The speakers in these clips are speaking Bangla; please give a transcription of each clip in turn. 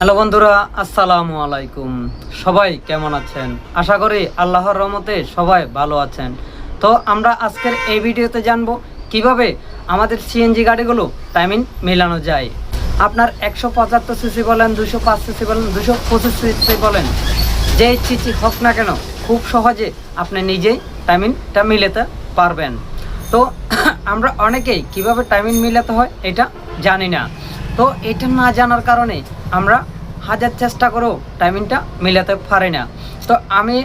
হ্যালো বন্ধুরা, আসসালামু আলাইকুম। সবাই কেমন আছেন? আশা করি আল্লাহর রহমতে সবাই ভালো আছেন। তো আমরা আজকের এই ভিডিওতে জানব কীভাবে আমাদের সিএনজি গাড়িগুলো টাইমিং মেলানো যায়। আপনার একশো পঁচাত্তর সিসি বলেন, দুশো পাঁচ সিসি বলেন, দুশো পঁচিশ সিসি বলেন, যেই চিচি হোক না কেন, খুব সহজে আপনি নিজেই টাইমিংটা মিলাতে পারবেন। তো আমরা অনেকেই কীভাবে টাইমিং মিলাতে হয় এটা জানি না। তো এটা না জানার কারণে আমরা হাজার চেষ্টা করেও টাইমিংটা মিলাতে পারি না। তো আমি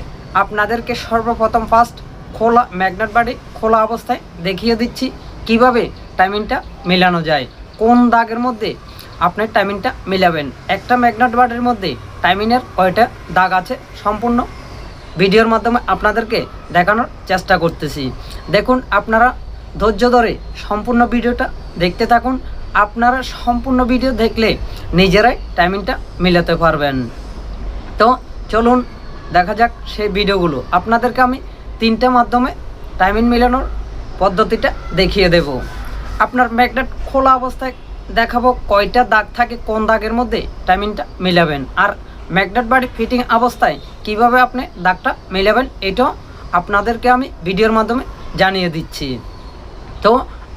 আপনাদেরকে সর্বপ্রথম ফার্স্ট খোলা ম্যাগনেট বাড়ি খোলা অবস্থায় দেখিয়ে দিচ্ছি কীভাবে টাইমিংটা মেলানো যায়। কোন দাগের মধ্যে আপনি টাইমিংটা মিলাবেন। একটা ম্যাগনেট বাড়ির মধ্যে টাইমিংয়ের কয়টা দাগ আছে সম্পূর্ণ ভিডিওর মাধ্যমে আপনাদেরকে দেখানোর চেষ্টা করতেছি। দেখুন, আপনারা ধৈর্য ধরে সম্পূর্ণ ভিডিওটা দেখতে থাকুন। আপনারা সম্পূর্ণ ভিডিও দেখলে নিজেরাই টাইমিংটা মিলাতে পারবেন। তো চলুন, দেখা যাক সেই ভিডিওগুলো। আপনাদেরকে আমি তিনটে মাধ্যমে টাইমিং মিলানোর পদ্ধতিটা দেখিয়ে দেব। আপনার ম্যাগনেট খোলা অবস্থায় দেখাবো কয়টা দাগ থাকে, কোন দাগের মধ্যে টাইমিংটা মিলাবেন। আর ম্যাগনেট বাড়ি ফিটিং অবস্থায় কীভাবে আপনি দাগটা মিলাবেন, এটাও আপনাদেরকে আমি ভিডিওর মাধ্যমে জানিয়ে দিচ্ছি। তো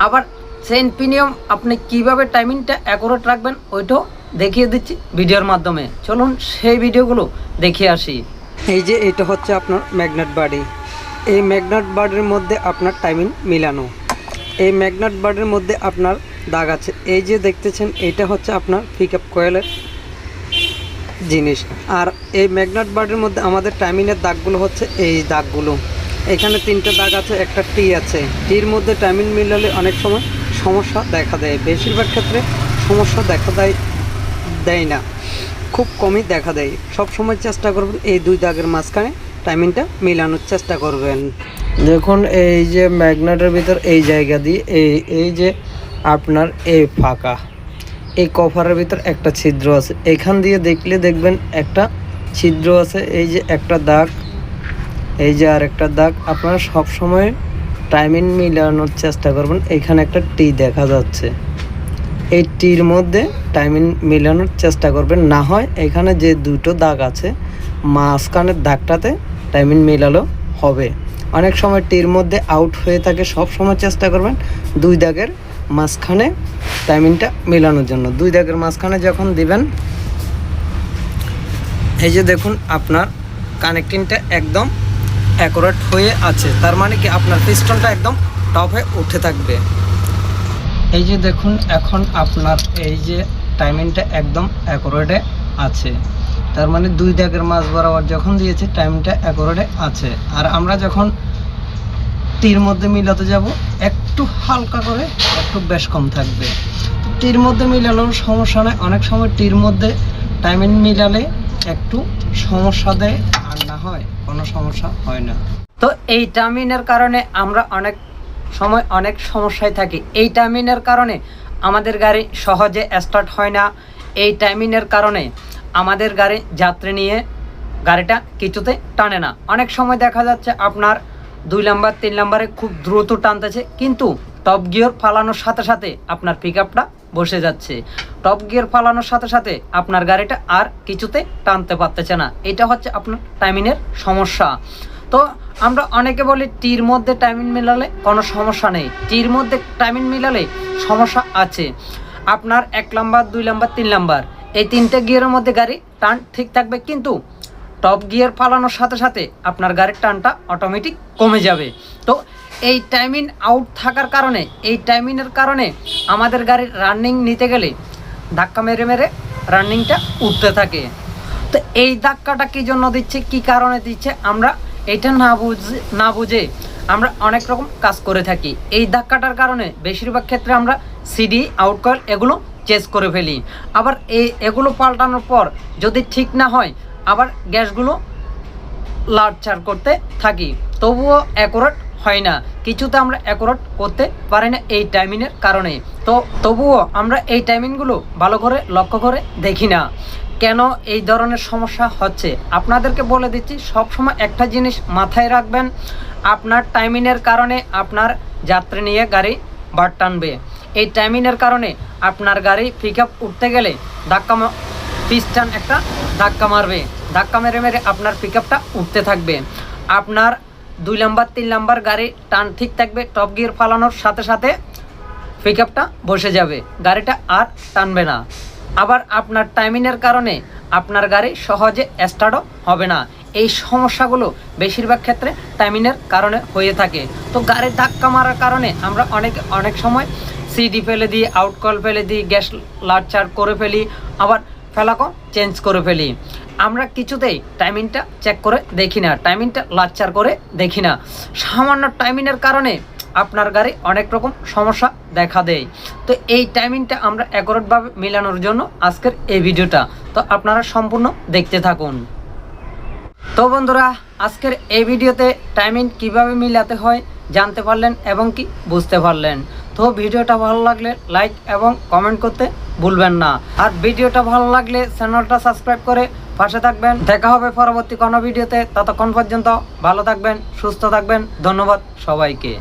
আবার সেন্ট প্রিমিয়াম আপনি কীভাবে টাইমিংটা অ্যাকুরেট রাখবেন ওইটাও দেখিয়ে দিচ্ছি ভিডিওর মাধ্যমে। চলুন সেই ভিডিওগুলো দেখে আসি। এই যে এটা হচ্ছে আপনার ম্যাগনেট বাড়ি এই ম্যাগনেট বাড়ির মধ্যে আপনার টাইমিং মিলানো। এই ম্যাগনেট বাড়ির মধ্যে আপনার দাগ আছে। এই যে দেখতেছেন, এটা হচ্ছে আপনার পিক আপ কয়েলের জিনিস। আর এই ম্যাগনেট বার্ডের মধ্যে আমাদের টাইমিংয়ের দাগগুলো হচ্ছে এই দাগগুলো। এখানে তিনটে দাগ আছে, একটা টি আছে। টির মধ্যে টাইমিং মিলালে অনেক সময় সমস্যা দেখা দেয়। বেশিরভাগ ক্ষেত্রে সমস্যা দেখা দেয় দেয় না। খুব কমই দেখা দেয়। সব সময় চেষ্টা করবেন এই দুই দাগের মাঝখানে টাইমিংটা মিলানোর চেষ্টা করবেন। দেখুন, এই যে ম্যাগনেটের ভিতর এই জায়গা দিয়ে, এই এই যে আপনার এই ফাঁকা, এই কভারের ভিতর একটা ছিদ্র আছে। এখান দিয়ে দেখলে দেখবেন একটা ছিদ্র আছে, এই যে একটা দাগ, এই যে আর একটা দাগ। আপনারা সব সময় টাইমিং মিলানোর চেষ্টা করবেন। এখানে একটা টি দেখা যাচ্ছে। এই টির মধ্যে টাইমিং মিলানোর চেষ্টা করবেন। না হয় এখানে যে দুটো দাগ আছে, মাঝখানের দাগটাতে টাইমিং মিলালো হবে। অনেক সময় টির মধ্যে আউট হয়ে থাকে, সব সময় চেষ্টা করবেন দুই দাগের মাঝখানে টাইমিংটা মেলানোর জন্য। দুই দাগের মাঝখানে যখন দিবেন, এই যে দেখুন, আপনার কানেক্টিংটা একদম অ্যাকুরেট হয়ে আছে। তার মানে কি আপনার পিস্টনটা একদম টপে উঠে থাকবে। এই যে দেখুন, এখন আপনার এই যে টাইমিংটা একদম অ্যাকুরেটে আছে। তার মানে দুই দাগের মাঝ বরাবর যখন দিয়েছে টাইমটা অ্যাকুরেটে আছে। আর আমরা যখন টির মধ্যে মিলাতে যাব, একটু হালকা করে একটু বেশ কম থাকবে। তো টির মধ্যে মিলানোর সমস্যা নেই। অনেক সময় টির মধ্যে টাইমিং মিলালে একটু সমস্যা দেয় আর না হয়, কোনো সমস্যা হয় না। তো এই টাইমিংয়ের কারণে আমরা অনেক সময় অনেক সমস্যায় থাকি। এই টাইমিংয়ের কারণে আমাদের গাড়ি সহজে স্টার্ট হয় না। এই টাইমিংয়ের কারণে আমাদের গাড়ি যাত্রী নিয়ে গাড়িটা কিছুতে টানে না। অনেক সময় দেখা যাচ্ছে আপনার দুই নাম্বার, তিন নাম্বারে খুব দ্রুত টানতেছে, কিন্তু টপ গিয়ার ফালানোর সাথে সাথে আপনার পিক আপটা বসে যাচ্ছে। টপ গিয়ার ফালানোর সাথে সাথে আপনার গাড়িটা আর কিছুতে টানতে পারতেছে না। এটা হচ্ছে আপনার টাইমিংয়ের সমস্যা। তো আমরা অনেকে বলি, টির মধ্যে টাইমিং মিলালে কোনো সমস্যা নেই। টির মধ্যে টাইমিং মিলালে সমস্যা আছে। আপনার এক নাম্বার দুই নাম্বার তিন নাম্বার এই তিনটে গিয়ারের মধ্যে গাড়ি টান ঠিক থাকবে, কিন্তু টপ গিয়ার ফালানোর সাথে সাথে আপনার গাড়ির টানটা অটোমেটিক কমে যাবে। তো এই টাইমিং আউট থাকার কারণে, এই টাইমিংয়ের কারণে আমাদের গাড়ির রানিং নিতে গেলে ধাক্কা মেরে মেরে রানিংটা উঠতে থাকে। তো এই ধাক্কাটা কী জন্য দিচ্ছে, কি কারণে দিচ্ছে, আমরা এটা না বুঝে না বুঝে আমরা অনেক রকম কাজ করে থাকি। এই ধাক্কাটার কারণে বেশিরভাগ ক্ষেত্রে আমরা সিডি আউট কয়েল এগুলো চেঞ্জ করে ফেলি। আবার এই এগুলো পাল্টানোর পর যদি ঠিক না হয়, আবার গ্যাসগুলো লাড়চাড় করতে থাকি। তবুও অ্যাকুরেট হয় না। কিছুতে আমরা অ্যাকুরেট করতে পারি না এই টাইমিংয়ের কারণে। তো তবুও আমরা এই টাইমিংগুলো ভালো করে লক্ষ্য করে দেখি না। কেন এই ধরনের সমস্যা হচ্ছে? আপনাদেরকে বলে দিচ্ছি, সবসময় একটা জিনিস মাথায় রাখবেন, আপনার টাইমিংয়ের কারণে আপনার যাত্রী নিয়ে গাড়ি বার টানবে। এই টাইমিংয়ের কারণে আপনার গাড়ি পিক আপ উঠতে গেলে ধাক্কা পিস্টান একটা ধাক্কা মারবে। ধাক্কা মেরে মেরে আপনার পিক আপটা উঠতে থাকবে। আপনার দুই নাম্বার, তিন নাম্বার গাড়ি টান ঠিক থাকবে টপ গিয়ার ফালানোর সাথে সাথে পিক বসে যাবে। গাড়িটা আর টানবে না। আবার আপনার টাইমিংয়ের কারণে আপনার গাড়ি সহজে স্টার্টও হবে না। এই সমস্যাগুলো বেশিরভাগ ক্ষেত্রে টাইমিংয়ের কারণে হয়ে থাকে। তো গাড়ির ধাক্কা মারার কারণে আমরা অনেক অনেক সময় সিডি ফেলে দিই আউট কল ফেলে দিই গ্যাস লার্চার করে ফেলি। আবার ফেলাকো চেঞ্জ করে ফেলি। আমরা কিছুতেই টাইমিংটা চেক করে দেখি না টাইমিংটা লাচ্চার করে দেখি না। সামান্য টাইমিংয়ের কারণে আপনার গাড়ি অনেক রকম সমস্যা দেখা দেয়। তো এই টাইমিংটা আমরা অ্যাকোরেটভাবে মেলানোর জন্য আজকের এই ভিডিওটা। তো আপনারা সম্পূর্ণ দেখতে থাকুন। তো বন্ধুরা, আজকের এই ভিডিওতে টাইমিং কীভাবে মিলাতে হয় জানতে পারলেন এবং কি বুঝতে পারলেন? তো ভিডিওটা ভালো লাগলে লাইক এবং কমেন্ট করতে ভুলবেন না। আর ভিডিওটা ভালো লাগলে চ্যানেলটা সাবস্ক্রাইব করে পাশে থাকবেন। দেখা হবে পরবর্তী কোনো ভিডিওতে। ততক্ষণ পর্যন্ত ভালো থাকবেন, সুস্থ থাকবেন। ধন্যবাদ সবাইকে।